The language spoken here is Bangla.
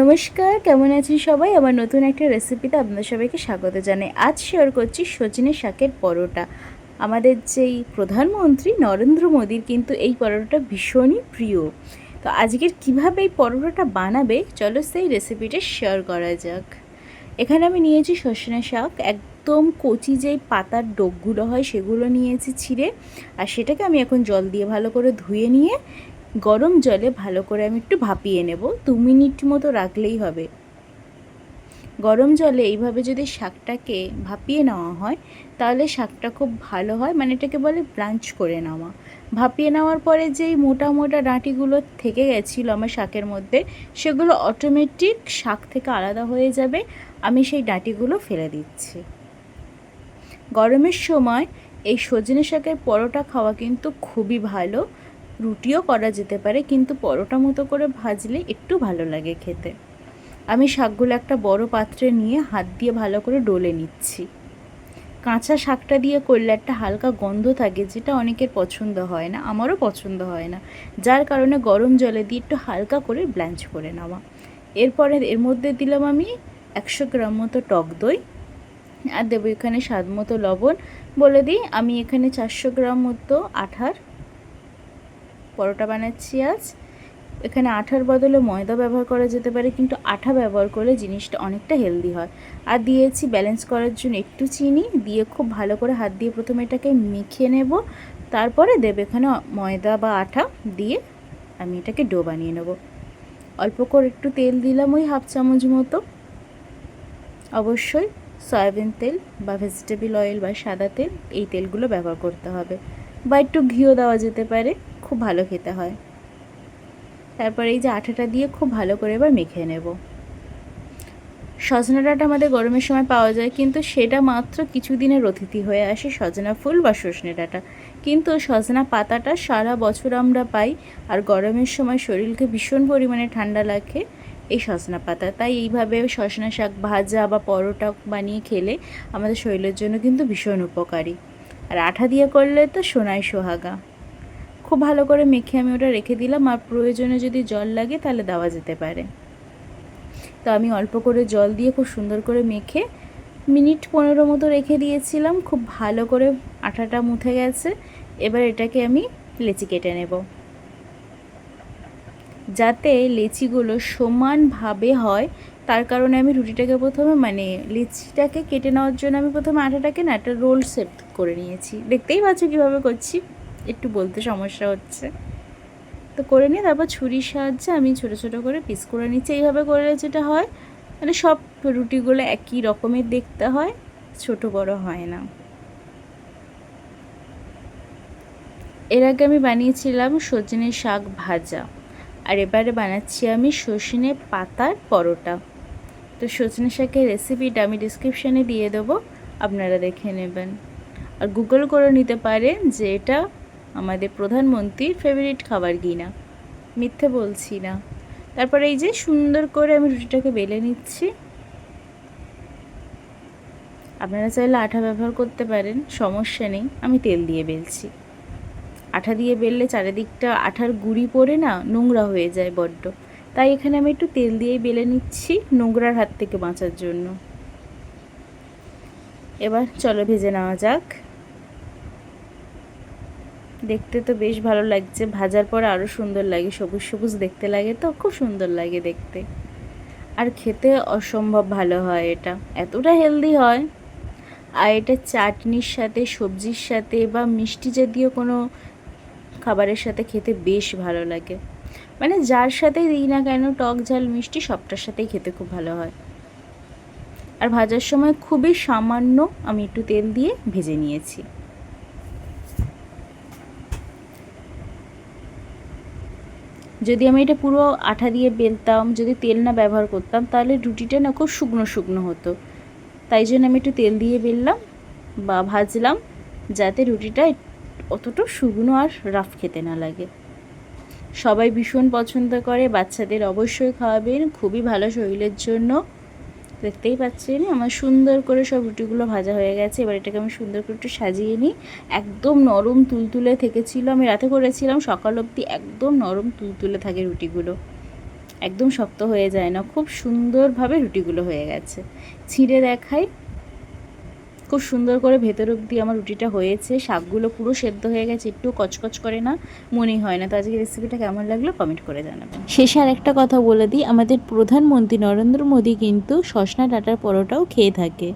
নমস্কার, কেমন আছেন সবাই? আমার নতুন একটা রেসিপিতে আপনাদের সবাইকে স্বাগত জানাই। আজ শেয়ার করছি সজনে শাকের পরোটা। আমাদের যেই প্রধানমন্ত্রী নরেন্দ্র মোদীর কিন্তু এই পরোটাটা ভীষণই প্রিয়। তো আজকের কীভাবে এই পরোটাটা বানাবে, চলো সেই রেসিপিটা শেয়ার করা যাক। এখানে আমি নিয়েছি সজনে শাক, একদম কচি যেই পাতার ডোকগুলো হয় সেগুলো নিয়েছি ছিঁড়ে, আর সেটাকে আমি এখন জল দিয়ে ভালো করে ধুয়ে নিয়ে গরম জলে ভালো করে আমি একটু ভাপিয়ে নেব। দু মিনিট মতো রাখলেই হবে। গরম জলে এইভাবে যদি শাকটাকে ভাপিয়ে নেওয়া হয়, তাহলে শাকটা খুব ভালো হয়। মানে এটাকে বলে ব্রাঞ্চ করে নেওয়া। ভাপিয়ে নেওয়ার পরে যেই মোটা মোটা ডাঁটিগুলো থেকে গেছিল আমার শাকের মধ্যে, সেগুলো অটোমেটিক শাক থেকে আলাদা হয়ে যাবে। আমি সেই ডাঁটিগুলো ফেলে দিচ্ছি। গরমের সময় এই সজনে শাকের পরোটা খাওয়া কিন্তু খুবই ভালো। রুটিও করা যেতে পারে, কিন্তু পরোটা মতো করে ভাজলে একটু ভালো লাগে খেতে। আমি শাকগুলো একটা বড় পাত্রে নিয়ে হাত দিয়ে ভালো করে ডলে নিচ্ছি। কাঁচা শাকটা দিয়ে করলে একটা হালকা গন্ধ থাকে, যেটা অনেকের পছন্দ হয় না, আমারও পছন্দ হয় না। যার কারণে গরম জলে দিয়ে একটু হালকা করে ব্লাঞ্চ করে নেওয়া। এরপরে এর মধ্যে দিলাম আমি একশো গ্রাম মতো টক দই। আর দেবো এখানে স্বাদ মতো লবণ। বলে দিই, আমি এখানে চারশো গ্রাম মতো আঠার পরোটা বানাচ্ছি আজ। এখানে আঠার বদলে ময়দা ব্যবহার করা যেতে পারে, কিন্তু আঠা ব্যবহার করলে জিনিসটা অনেকটা হেলদি হয়। আর দিয়েছি ব্যালেন্স করার জন্য একটু চিনি, দিয়ে খুব ভালো করে হাত দিয়ে প্রথমে এটাকে মেখে নেব। তারপরে দেবে এখানে ময়দা বা আঠা দিয়ে আমি এটাকে ডো বানিয়ে নেব। অল্প করে একটু তেল দিলাম ওই হাফ চামচ মতো। অবশ্যই সয়াবিন তেল বা ভেজিটেবল অয়েল বা সাদা তেল, এই তেলগুলো ব্যবহার করতে হবে। বা একটু ঘিও দেওয়া যেতে পারে। খুব ভালো খেতে হয়। তারপর এই যে আঠাটা দিয়ে খুব ভালো করে এবার মেখে নেব। সজনা ডাঁটা আমাদের গরমের সময় পাওয়া যায়, কিন্তু সেটা মাত্র কিছুদিনের অতিথি হয়ে আসে সজনা ফুল বা সজনে ডাঁটা। কিন্তু সজনা পাতাটা সারা বছর আমরা পাই আর গরমের সময় শরীরকে ভীষণ পরিমাণে ঠান্ডা লাগে এই সজনা পাতা। তাই এইভাবে সজনা শাক ভাজা বা পরোটা বানিয়ে খেলে আমাদের শরীরের জন্য কিন্তু ভীষণ উপকারী। আর আঠা দিয়ে করলে তো সোনায় সোহাগা। খুব ভালো করে মেখে আমি ওটা রেখে দিলাম, আর প্রয়োজনে যদি জল লাগে তাহলে দেওয়া যেতে পারে। তো আমি অল্প করে জল দিয়ে খুব সুন্দর করে মেখে মিনিট পনেরো মতো রেখে দিয়েছিলাম, খুব ভালো করে আটাটা মুথে গেছে, এবার এটাকে আমি লেচি কেটে নেব। যাতে লেচিগুলো সমানভাবে হয়, তার কারণে আমি রুটিটাকে প্রথমে মানে লিচিটাকে কেটে নেওয়ার জন্য আমি প্রথমে আটাটাকে না একটা রোল সেট করে নিয়েছি। দেখতেই পাচ্ছ কীভাবে করছি? একটু বলতে সমস্যা হচ্ছে। তো করে নিয়ে তারপর ছুরির সাহায্যে আমি ছোটো ছোটো করে পিস করে নিচ্ছি। এইভাবে করলে যেটা হয় মানে সব রুটিগুলো একই রকমের দেখতে হয়, ছোট বড় হয় না। এর আগে আমি বানিয়েছিলাম সজনে শাক ভাজা, আর এবারে বানাচ্ছি আমি সজনে পাতার পরোটা। তো সজনে শাকের রেসিপিটা আমি ডিসক্রিপশানে দিয়ে দেবো, আপনারা দেখে নেবেন। আর গুগল করে নিতে পারেন যে এটা আমাদের প্রধানমন্ত্রীর ফেভারিট খাবার কি না? মিথ্যে বলছি না। তারপরে এই যে সুন্দর করে আমি রুটিটাকে বেলে নিচ্ছি। আপনারা চাইলে আঠা ব্যবহার করতে পারেন, সমস্যা নেই, আমি তেল দিয়ে বেলছি। আঠা দিয়ে বেললে চারিদিকটা আঠার গুঁড়ি পড়ে না, নোংরা হয়ে যায় বড্ড। তাই এখানে আমি একটু তেল দিয়েই বেলে নিচ্ছি নোংরার হাত থেকে বাঁচার জন্য। এবার চলো ভেজে নেওয়া যাক। দেখতে তো বেশ ভালো লাগছে। ভাজার পর আরও সুন্দর লাগে, সবুজ সবুজ দেখতে লাগে তো, খুব সুন্দর লাগে দেখতে। আর খেতে অসম্ভব ভালো হয় এটা। এতটা হেলদি হয়। আর এটা চাটনির সাথে, সবজির সাথে বা মিষ্টি জাতীয় কোনো খাবারের সাথে খেতে বেশ ভালো লাগে। মানে যার সাথে দিই না কেন, টক ঝাল, মিষ্টি সবটার সাথেই খেতে খুব ভালো হয়। আর ভাজার সময় খুবই সামান্য আমি একটু তেল দিয়ে ভেজে নিয়েছি। যদি আমি এটা পুরো আঠা দিয়ে বেলতাম, যদি তেল না ব্যবহার করতাম, তাহলে রুটিটা না খুব শুকনো শুকনো হতো। তাই জন্য আমি একটু তেল দিয়ে বেললাম বা ভাজলাম, যাতে রুটিটা অতটা শুকনো আর রাফ খেতে না লাগে। সবাই ভীষণ পছন্দ করে, বাচ্চাদের অবশ্যই খাওয়াবেন। খুবই ভালো শরীরের জন্য। দেখতেই পাচ্ছেন, আমার সুন্দর করে সব রুটিগুলো ভাজা হয়ে গেছে। এবার এটাকে আমি সুন্দর করে একটু সাজিয়ে নিই। একদম নরম তুলতুলে থেকেছিল, আমি রাতে করেছিলাম, সকাল অবধি একদম নরম তুলতুলে থাকে রুটিগুলো। একদম শক্ত হয়ে যায় না, খুব সুন্দরভাবে রুটিগুলো হয়ে গেছে। ছিঁড়ে দেখাই খুব সুন্দর করে ভেতর অব্দি আমার রুটিটা হয়েছে। শাকগুলো পুরো সেদ্ধ হয়ে গেছে, একটু কচকচ করে না মনে হয় না। তো আজকে রেসিপিটা কেমন লাগল কমেন্ট করে জানাবেন। শেষে আর একটা কথা বলে দিই, আমাদের প্রধানমন্ত্রী নরেন্দ্র মোদী কিন্তু সসনা ডাটার পরোটাও খেয়ে থাকে।